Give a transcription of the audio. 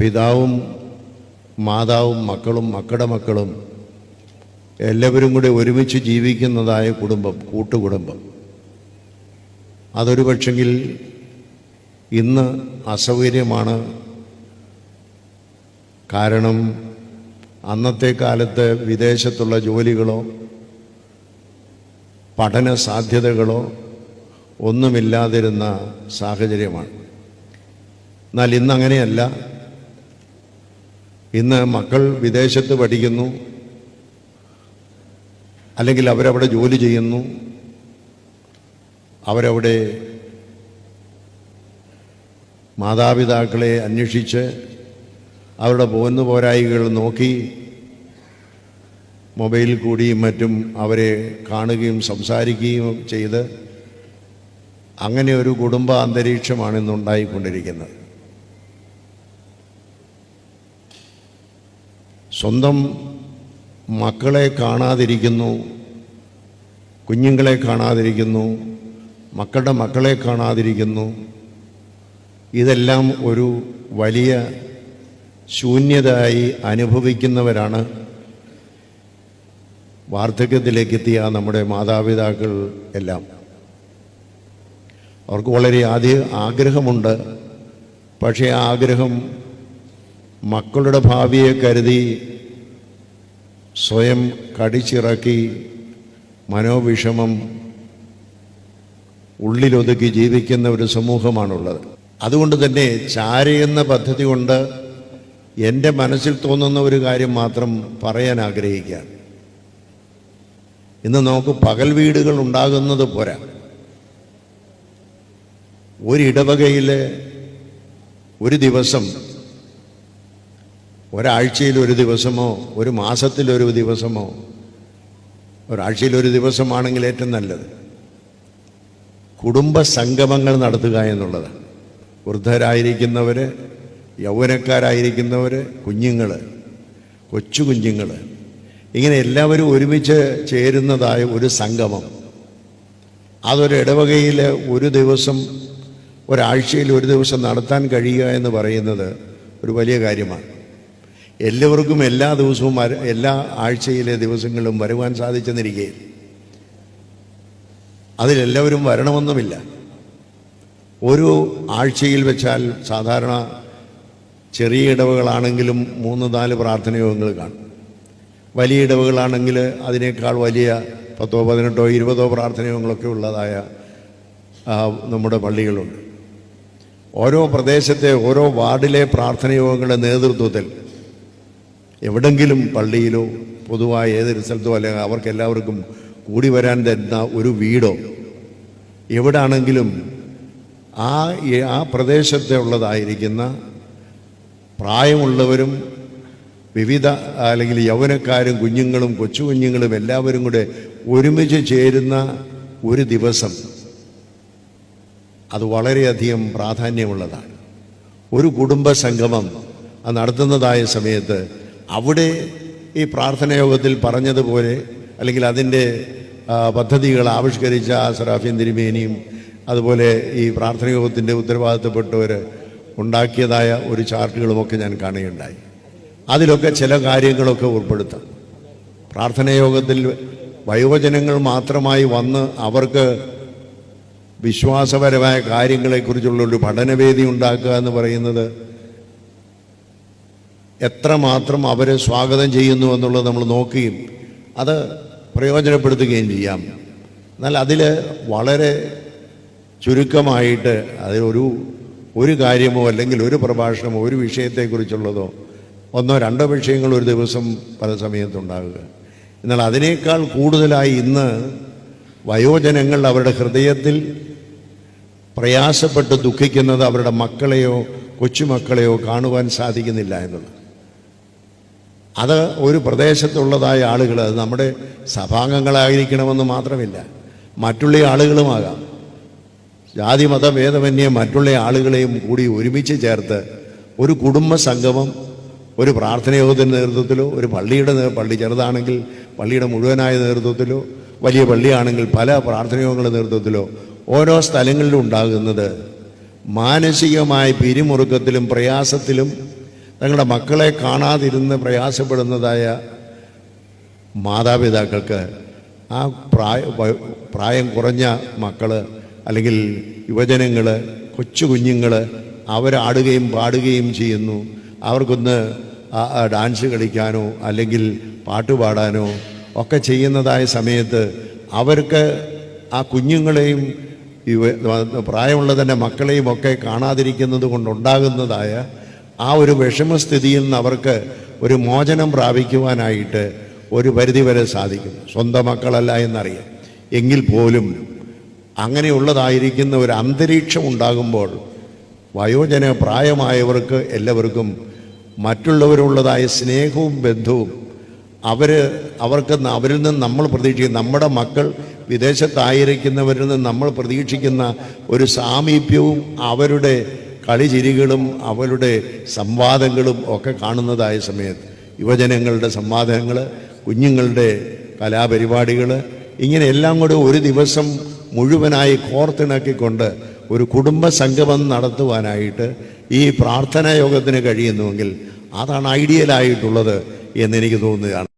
പിതാവും മാതാവും മക്കളും മക്കളുടെ മക്കളും എല്ലാവരും കൂടി ഒരുമിച്ച് ജീവിക്കുന്നതായ കുടുംബം കൂട്ടുകുടുംബം. അതൊരു പക്ഷെങ്കിൽ ഇന്ന് അസൗകര്യമാണ്. കാരണം അന്നത്തെ കാലത്ത് വിദേശത്തുള്ള ജോലികളോ പഠന സാധ്യതകളോ ഒന്നുമില്ലാതിരുന്ന സാഹചര്യമാണ്. എന്നാൽ ഇന്ന് അങ്ങനെയല്ല. ഇന്ന് മക്കൾ വിദേശത്ത് പഠിക്കുന്നു. അല്ലെങ്കിൽ അവരവിടെ ജോലി ചെയ്യുന്നു. അവരവിടെ മാതാപിതാക്കളെ അന്വേഷിച്ച് അവരുടെ പോന്നു പോരായികൾ നോക്കി മൊബൈലിൽ കൂടിയും മറ്റും അവരെ കാണുകയും സംസാരിക്കുകയും ചെയ്ത് അങ്ങനെ ഒരു കുടുംബ അന്തരീക്ഷമാണ് ഇന്നുണ്ടായിക്കൊണ്ടിരിക്കുന്നത് സ്വന്തം മക്കളെ കാണാതിരിക്കുന്നു കുഞ്ഞുങ്ങളെ കാണാതിരിക്കുന്നു മക്കളുടെ മക്കളെ കാണാതിരിക്കുന്നു. ഇതെല്ലാം ഒരു വലിയ ശൂന്യതയായി അനുഭവിക്കുന്നവരാണ്. വാർദ്ധക്യത്തിലേക്കെത്തിയ നമ്മുടെ മാതാപിതാക്കൾ എല്ലാം. അവർക്ക് വളരെ ആദ്യ ആഗ്രഹമുണ്ട്. പക്ഷേ ആ ആഗ്രഹം മക്കളുടെ ഭാവിയെ കരുതി സ്വയം കടിച്ചിറക്കി മനോവിഷമം ഉള്ളിലൊതുക്കി ജീവിക്കുന്ന ഒരു സമൂഹമാണുള്ളത്. അതുകൊണ്ട് തന്നെ ചാര എന്ന പദ്ധതി കൊണ്ട് എന്റെ മനസ്സിൽ തോന്നുന്ന ഒരു കാര്യം മാത്രം പറയാൻ ആഗ്രഹിക്കുകയാണ്. ഇന്ന് നമുക്ക് പകൽ വീടുകൾ ഉണ്ടാകുന്നത് പോരാ. ഒരിടവകയിൽ ഒരു ദിവസം ഒരാഴ്ചയിൽ ഒരു ദിവസമോ ഒരു മാസത്തിലൊരു ദിവസമോ ഒരാഴ്ചയിൽ ഒരു ദിവസമാണെങ്കിൽ ഏറ്റവും നല്ലത്. കുടുംബ സംഗമങ്ങൾ നടത്തുക എന്നുള്ളതാണ്. വൃദ്ധരായിരിക്കുന്നവർ യൗവനക്കാരായിരിക്കുന്നവർ കുഞ്ഞുങ്ങൾ കൊച്ചു കുഞ്ഞുങ്ങൾ ഇങ്ങനെ എല്ലാവരും ഒരുമിച്ച് ചേരുന്നതായ ഒരു സംഗമം. അതൊരു ഇടവകയിൽ ഒരു ദിവസം ഒരാഴ്ചയിൽ ഒരു ദിവസം നടത്താൻ കഴിയുക എന്ന് പറയുന്നത് ഒരു വലിയ കാര്യമാണ്. എല്ലാവർക്കും എല്ലാ ദിവസവും എല്ലാ ആഴ്ചയിലെ ദിവസങ്ങളിലും വരുവാൻ സാധിച്ചെന്നിരിക്കുകയും അതിലെല്ലാവരും വരണമെന്നുമില്ല. ഒരു ആഴ്ചയിൽ വെച്ചാൽ സാധാരണ ചെറിയ ഇടവകളാണെങ്കിലും മൂന്ന് നാല് പ്രാർത്ഥനയോഗങ്ങൾ കാണും. വലിയ ഇടവകളാണെങ്കിൽ അതിനേക്കാൾ വലിയ പത്തോ പതിനെട്ടോ ഇരുപതോ പ്രാർത്ഥനയോഗങ്ങളൊക്കെ ഉള്ളതായ നമ്മുടെ പള്ളികളുണ്ട്. ഓരോ പ്രദേശത്തെ ഓരോ വാർഡിലെ പ്രാർത്ഥനയോഗങ്ങളുടെ നേതൃത്വത്തിൽ എവിടെങ്കിലും പള്ളിയിലോ പൊതുവായ ഏതൊരു സ്ഥലത്തോ അല്ലെങ്കിൽ അവർക്ക് എല്ലാവർക്കും കൂടി വരാൻ തരുന്ന ഒരു വീടോ എവിടാണെങ്കിലും ആ ആ പ്രദേശത്തെ ഉള്ളതായിരിക്കുന്ന പ്രായമുള്ളവരും വിവിധ അല്ലെങ്കിൽ യൗവനക്കാരും കുഞ്ഞുങ്ങളും കൊച്ചു കുഞ്ഞുങ്ങളും എല്ലാവരും കൂടെ ഒരുമിച്ച് ചേരുന്ന ഒരു ദിവസം. അത് വളരെയധികം പ്രാധാന്യമുള്ളതാണ്. ഒരു കുടുംബ സംഗമം നടത്തുന്നതായ സമയത്ത് അവിടെ ഈ പ്രാർത്ഥനയോഗത്തിൽ പറഞ്ഞതുപോലെ അല്ലെങ്കിൽ അതിന്റെ പദ്ധതികൾ ആവിഷ്കരിച്ച സറാഫിൻ തിരുമേനിയും അതുപോലെ ഈ പ്രാർത്ഥനയോഗത്തിന്റെ ഉത്തരവാദിത്തപ്പെട്ടവർ ഉണ്ടാക്കിയതായ ഒരു ചാർട്ടുകളുമൊക്കെ ഞാൻ കാണുകയുണ്ടായി. അതിലൊക്കെ ചില കാര്യങ്ങളൊക്കെ ഉൾപ്പെടുത്താം. പ്രാർത്ഥനയോഗത്തിൽ വയോജനങ്ങൾ മാത്രമായി വന്ന് അവർക്ക് വിശ്വാസപരമായ കാര്യങ്ങളെക്കുറിച്ചുള്ള ഒരു പഠനവേദി ഉണ്ടാക്കുക എന്ന് പറയുന്നത് എത്രമാത്രം അവരെ സ്വാഗതം ചെയ്യുന്നു എന്നുള്ളത് നമ്മൾ നോക്കുകയും അത് പ്രയോജനപ്പെടുത്തുകയും ചെയ്യാം. എന്നാൽ അതിൽ വളരെ ചുരുക്കമായിട്ട് അതിലൊരു ഒരു കാര്യമോ അല്ലെങ്കിൽ ഒരു പ്രഭാഷണമോ ഒരു വിഷയത്തെക്കുറിച്ചുള്ളതോ ഒന്നോ രണ്ടോ വിഷയങ്ങൾ ഒരു ദിവസം പല സമയത്തുണ്ടാകുക എന്നാൽ അതിനേക്കാൾ കൂടുതലായി ഇന്ന് വയോജനങ്ങൾ അവരുടെ ഹൃദയത്തിൽ പ്രയാസപ്പെട്ട് ദുഃഖിക്കുന്നത് അവരുടെ മക്കളെയോ കൊച്ചുമക്കളെയോ കാണുവാൻ സാധിക്കുന്നില്ല എന്നുള്ളത്. അത് ഒരു പ്രദേശത്തുള്ളതായ ആളുകൾ അത് നമ്മുടെ സഭാംഗങ്ങളായിരിക്കണമെന്ന് മാത്രമില്ല. മറ്റുള്ള ആളുകളുമാകാം. ജാതി മത ഭേദമന്യേ മറ്റുള്ള ആളുകളെയും കൂടി ഒരുമിച്ച് ചേർത്ത് ഒരു കുടുംബ സംഗമം ഒരു പ്രാർത്ഥനയോഗത്തിന്റെ നേതൃത്വത്തിലോ ഒരു പള്ളിയുടെ പള്ളി ചെറുതാണെങ്കിൽ പള്ളിയുടെ മുഴുവനായ നേതൃത്വത്തിലോ വലിയ പള്ളിയാണെങ്കിൽ പല പ്രാർത്ഥനയോഗങ്ങളുടെ നേതൃത്വത്തിലോ ഓരോ സ്ഥലങ്ങളിലും ഉണ്ടാകുന്നത് മാനസികമായ പിരിമുറുക്കത്തിലും പ്രയാസത്തിലും തങ്ങളുടെ മക്കളെ കാണാതിരുന്ന് പ്രയാസപ്പെടുന്നതായ മാതാപിതാക്കൾക്ക് ആ പ്രായ പ്രായം കുറഞ്ഞ മക്കൾ അല്ലെങ്കിൽ യുവജനങ്ങൾ കൊച്ചു കുഞ്ഞുങ്ങൾ അവരാടുകയും പാടുകയും ചെയ്യുന്നു. അവർക്കൊന്ന് ഡാൻസ് കളിക്കാനോ അല്ലെങ്കിൽ പാട്ട് പാടാനോ ഒക്കെ ചെയ്യുന്നതായ സമയത്ത് അവർക്ക് ആ കുഞ്ഞുങ്ങളെയും പ്രായമുള്ള തന്നെ മക്കളെയും ഒക്കെ കാണാതിരിക്കുന്നത് കൊണ്ടുണ്ടാകുന്നതായ ആ ഒരു വിഷമസ്ഥിതിയിൽ നിന്ന് അവർക്ക് ഒരു മോചനം പ്രാപിക്കുവാനായിട്ട് ഒരു പരിധിവരെ സാധിക്കും സ്വന്തം മക്കളല്ല എന്നറിയാം. എങ്കിൽ പോലും അങ്ങനെയുള്ളതായിരിക്കുന്ന ഒരു അന്തരീക്ഷം ഉണ്ടാകുമ്പോൾ വയോജന പ്രായമായവർക്ക് എല്ലാവർക്കും മറ്റുള്ളവരുള്ളതായ സ്നേഹവും ബന്ധവും അവർ അവർക്ക് അവരിൽ നിന്ന് നമ്മൾ പ്രതീക്ഷിക്കുന്ന നമ്മുടെ മക്കൾ വിദേശത്തായിരിക്കുന്നവരിൽ നിന്ന് നമ്മൾ പ്രതീക്ഷിക്കുന്ന ഒരു സാമീപ്യവും അവരുടെ കളിചിരികളും അവരുടെ സംവാദങ്ങളും ഒക്കെ കാണുന്നതായ സമയത്ത് യുവജനങ്ങളുടെ സംവാദങ്ങൾ കുഞ്ഞുങ്ങളുടെ കലാപരിപാടികൾ ഇങ്ങനെയെല്ലാം കൂടെ ഒരു ദിവസം മുഴുവനായി കോർത്തിണക്കിക്കൊണ്ട് ഒരു കുടുംബ സംഗമം നടത്തുവാനായിട്ട് ഈ പ്രാർത്ഥനാ യോഗത്തിന് കഴിയുന്നുവെങ്കിൽ അതാണ് ഐഡിയലായിട്ടുള്ളത് എന്നെനിക്ക് തോന്നുകയാണ്.